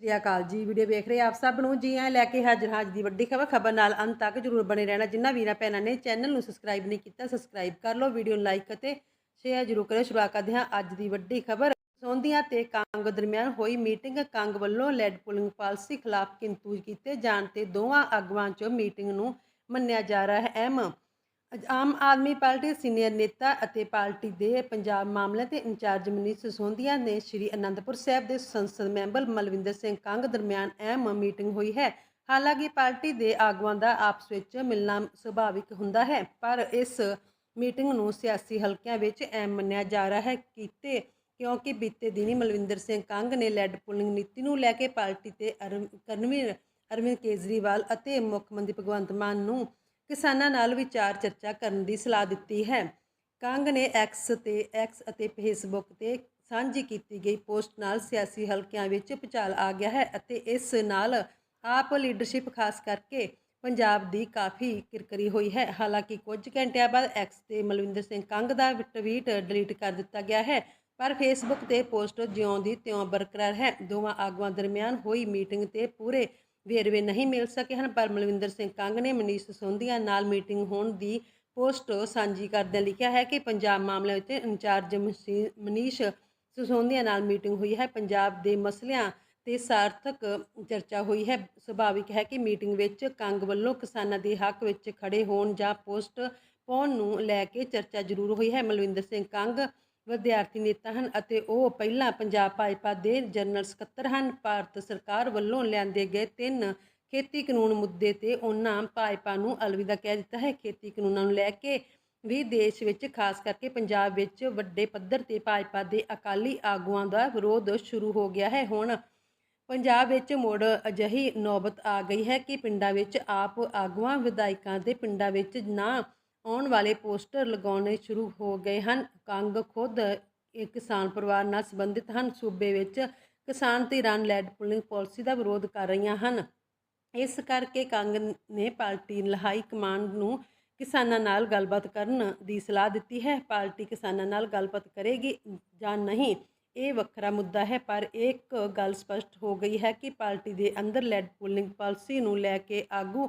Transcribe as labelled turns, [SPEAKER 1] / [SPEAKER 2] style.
[SPEAKER 1] ਸ੍ਰੀ ਅਕਾਲ ਜੀ, ਵੀਡੀਓ ਵੇਖ ਰਹੇ ਆਪ ਸਭ ਨੂੰ। ਜੀ ਆਇਆਂ ਲੈ ਕੇ ਹਾਜ਼ਰ ਹਾਂ ਦੀ ਵੱਡੀ ਖਬਰ ਖਬਰ ਨਾਲ ਅੰਤ ਤੱਕ ਜਰੂਰ ਬਣੇ ਰਹਿਣਾ। ਜਿਨ੍ਹਾਂ ਵੀਰਾਂ ਭੈਣਾਂ ਨੇ ਚੈਨਲ ਨੂੰ ਸਬਸਕ੍ਰਾਈਬ ਨਹੀਂ ਕੀਤਾ ਸਬਸਕ੍ਰਾਈਬ ਕਰ ਲਓ, ਵੀਡੀਓ ਨੂੰ ਲਾਈਕ ਅਤੇ ਸ਼ੇਅਰ ਜਰੂਰ ਕਰਿਓ। ਸ਼ੁਰੂਆਤ ਕਰਦੇ ਹਾਂ ਅੱਜ ਦੀ ਵੱਡੀ ਖਬਰ। ਸੌਂਦੀਆਂ ਤੇ ਕੰਗ ਦਰਮਿਆਨ ਹੋਈ ਮੀਟਿੰਗ ਕੰਗ ਵੱਲੋਂ ਲੈਡ ਪੁਲਿੰਗ ਪਾਲਿਸੀ ਖਿਲਾਫ ਕਿੰਤੂ ਕੀਤੇ ਜਾਣ ਤੇ ਦੋਵਾਂ ਆਗੂਆਂ ਚੋਂ ਮੀਟਿੰਗ ਨੂੰ ਮੰਨਿਆ ਜਾ ਰਿਹਾ ਹੈ। ਅਹਿਮ ਆਮ ਆਦਮੀ ਪਾਰਟੀ ਸੀਨੀਅਰ ਨੇਤਾ ਅਤੇ ਪਾਰਟੀ ਦੇ ਪੰਜਾਬ ਮਾਮਲਿਆਂ ਦੇ ਇੰਚਾਰਜ ਮਨੀਸ਼ ਸਿਸੋਦੀਆ ਨੇ ਸ੍ਰੀ ਅਨੰਦਪੁਰ ਸਾਹਿਬ ਦੇ ਸੰਸਦ ਮੈਂਬਰ ਮਲਵਿੰਦਰ ਸਿੰਘ ਕੰਗ ਦਰਮਿਆਨ ਅਹਿਮ ਮੀਟਿੰਗ ਹੋਈ ਹੈ। ਹਾਲਾਂਕਿ ਪਾਰਟੀ ਦੇ ਆਗੂਆਂ ਦਾ ਆਪਸ ਵਿੱਚ ਮਿਲਣਾ ਸੁਭਾਵਿਕ ਹੁੰਦਾ ਹੈ, ਪਰ ਇਸ ਮੀਟਿੰਗ ਨੂੰ ਸਿਆਸੀ ਹਲਕਿਆਂ ਵਿੱਚ ਅਹਿਮ ਮੰਨਿਆ ਜਾ ਰਿਹਾ ਹੈ ਕੀਤੇ ਕਿਉਂਕਿ ਬੀਤੇ ਦਿਨੀ ਮਲਵਿੰਦਰ ਸਿੰਘ ਕੰਗ ਨੇ ਲੈਡ ਪੁਲਿੰਗ ਨੀਤੀ ਨੂੰ ਲੈ ਕੇ ਪਾਰਟੀ ਤੇ ਅਰਵ- ਕਰਨਵੀਰ ਅਰਵਿੰਦ ਕੇਜਰੀਵਾਲ ਅਤੇ ਮੁੱਖ ਮੰਤਰੀ ਭਗਵੰਤ ਮਾਨ ਨੂੰ ਕਿਸਾਨਾਂ ਨਾਲ ਵਿਚਾਰ ਚਰਚਾ ਕਰਨ ਦੀ ਸਲਾਹ ਦਿੱਤੀ ਹੈ। ਕੰਗ ਨੇ ਐਕਸ ਤੇ ਐਕਸ ਅਤੇ ਫੇਸਬੁੱਕ ਤੇ ਸਾਂਝੀ ਕੀਤੀ ਗਈ ਪੋਸਟ ਨਾਲ ਸਿਆਸੀ ਹਲਕਿਆਂ ਵਿੱਚ ਭੁਚਾਲ ਆ ਗਿਆ ਹੈ ਅਤੇ ਇਸ ਨਾਲ ਆਪ ਲੀਡਰਸ਼ਿਪ ਖਾਸ ਕਰਕੇ ਪੰਜਾਬ ਦੀ ਕਾਫੀ ਕਿਰਕਰੀ ਹੋਈ ਹੈ। ਹਾਲਾਂਕਿ ਕੁਝ ਘੰਟਿਆਂ ਬਾਅਦ ਐਕਸ ਤੇ ਮਲਵਿੰਦਰ ਸਿੰਘ ਕੰਗ ਦਾ ਟਵੀਟ ਡਿਲੀਟ ਕਰ ਦਿੱਤਾ ਗਿਆ ਹੈ, ਪਰ ਫੇਸਬੁੱਕ ਤੇ ਪੋਸਟ ਜਿਉਂ ਦੀ ਤਿਉਂ ਬਰਕਰਾਰ ਹੈ। ਦੋਵਾਂ ਆਗੂਆਂ ਦਰਮਿਆਨ ਹੋਈ ਮੀਟਿੰਗ ਤੇ ਪੂਰੇ ਵੇਰਵੇ ਨਹੀਂ ਮਿਲ ਸਕੇ ਹਨ, ਪਰ ਮਲਵਿੰਦਰ ਸਿੰਘ ਕੰਗ ਨੇ ਮਨੀਸ਼ ਸੋਂਧੀਆਂ ਨਾਲ ਮੀਟਿੰਗ ਹੋਣ ਦੀ ਪੋਸਟ ਸਾਂਝੀ ਕਰਦਿਆਂ ਲਿਖਿਆ ਹੈ ਕਿ ਪੰਜਾਬ ਮਾਮਲਿਆਂ ਵਿੱਚ ਇੰਚਾਰਜ ਮਸੀ- ਮਨੀਸ਼ ਸਿਸੋਦੀਆ ਨਾਲ ਮੀਟਿੰਗ ਹੋਈ ਹੈ। ਪੰਜਾਬ ਦੇ ਮਸਲਿਆਂ ਤੇ ਸਾਰਥਕ ਚਰਚਾ ਹੋਈ ਹੈ। ਸੁਭਾਵਿਕ ਹੈ ਕਿ ਮੀਟਿੰਗ ਵਿੱਚ ਕੰਗ ਵੱਲੋਂ ਕਿਸਾਨਾਂ ਦੇ ਹੱਕ ਵਿੱਚ ਖੜੇ ਹੋਣ ਜਾਂ ਪੋਸਟ ਪਾਉਣ ਨੂੰ ਲੈ ਕੇ ਚਰਚਾ ਜ਼ਰੂਰ ਹੋਈ ਹੈ। ਮਲਵਿੰਦਰ ਸਿੰਘ ਕੰਗ ਵਿਦਿਆਰਥੀ ਨੇਤਾ ਹਨ ਅਤੇ ਉਹ ਪਹਿਲਾਂ ਪੰਜਾਬ ਭਾਜਪਾ ਦੇ ਜਨਰਲ ਸਕੱਤਰ ਹਨ। ਭਾਰਤ ਸਰਕਾਰ ਵੱਲੋਂ ਲਿਆਂਦੇ ਗਏ ਤਿੰਨ ਖੇਤੀ ਕਾਨੂੰਨ ਮੁੱਦੇ ਤੇ ਉਹਨਾਂ ਭਾਜਪਾ ਨੂੰ ਅਲਵਿਦਾ ਕਹਿ ਦਿੱਤਾ ਹੈ। ਖੇਤੀ ਕਾਨੂੰਨਾਂ ਨੂੰ ਲੈ ਕੇ ਵੀ ਦੇਸ਼ ਵਿੱਚ, ਖਾਸ ਕਰਕੇ ਪੰਜਾਬ ਵਿੱਚ ਵੱਡੇ ਪੱਧਰ ਤੇ ਭਾਜਪਾ ਦੇ ਅਕਾਲੀ ਆਗੂਆਂ ਦਾ ਵਿਰੋਧ ਸ਼ੁਰੂ ਹੋ ਗਿਆ ਹੈ। ਹੁਣ ਪੰਜਾਬ ਵਿੱਚ ਮੁੜ ਅਜਿਹੀ ਨੌਬਤ ਆ ਗਈ ਹੈ ਕਿ ਪਿੰਡਾਂ ਵਿੱਚ ਆਪ ਆਗੂਆਂ, ਵਿਧਾਇਕਾਂ ਦੇ ਪਿੰਡਾਂ ਵਿੱਚ ਨਾ ਆਉਣ ਵਾਲੇ ਪੋਸਟਰ ਲਗਾਉਣੇ ਸ਼ੁਰੂ ਹੋ ਗਏ ਹਨ। ਕੰਗ ਖੁਦ ਇੱਕ ਕਿਸਾਨ ਪਰਿਵਾਰ ਨਾਲ ਸੰਬੰਧਿਤ ਹਨ। ਸੂਬੇ ਵਿੱਚ ਕਿਸਾਨ ਧਿਰਾਂ ਲੈਡ ਪੁਲਿੰਗ ਪਾਲਿਸੀ ਦਾ ਵਿਰੋਧ ਕਰ ਰਹੀਆਂ ਹਨ। ਇਸ ਕਰਕੇ ਕੰਗ ਨੇ ਪਾਰਟੀ ਲਹਾਈ ਕਮਾਂਡ ਨੂੰ ਕਿਸਾਨਾਂ ਨਾਲ ਗੱਲਬਾਤ ਕਰਨ ਦੀ ਸਲਾਹ ਦਿੱਤੀ ਹੈ। ਪਾਰਟੀ ਕਿਸਾਨਾਂ ਨਾਲ ਗੱਲਬਾਤ ਕਰੇਗੀ ਜਾਂ ਨਹੀਂ, ਇਹ ਵੱਖਰਾ ਮੁੱਦਾ ਹੈ, ਪਰ ਇੱਕ ਗੱਲ ਸਪਸ਼ਟ ਹੋ ਗਈ ਹੈ ਕਿ ਪਾਰਟੀ ਦੇ ਅੰਦਰ ਲੈਡ ਪੁਲਿੰਗ ਪਾਲਿਸੀ ਨੂੰ ਲੈ ਕੇ ਆਗੂ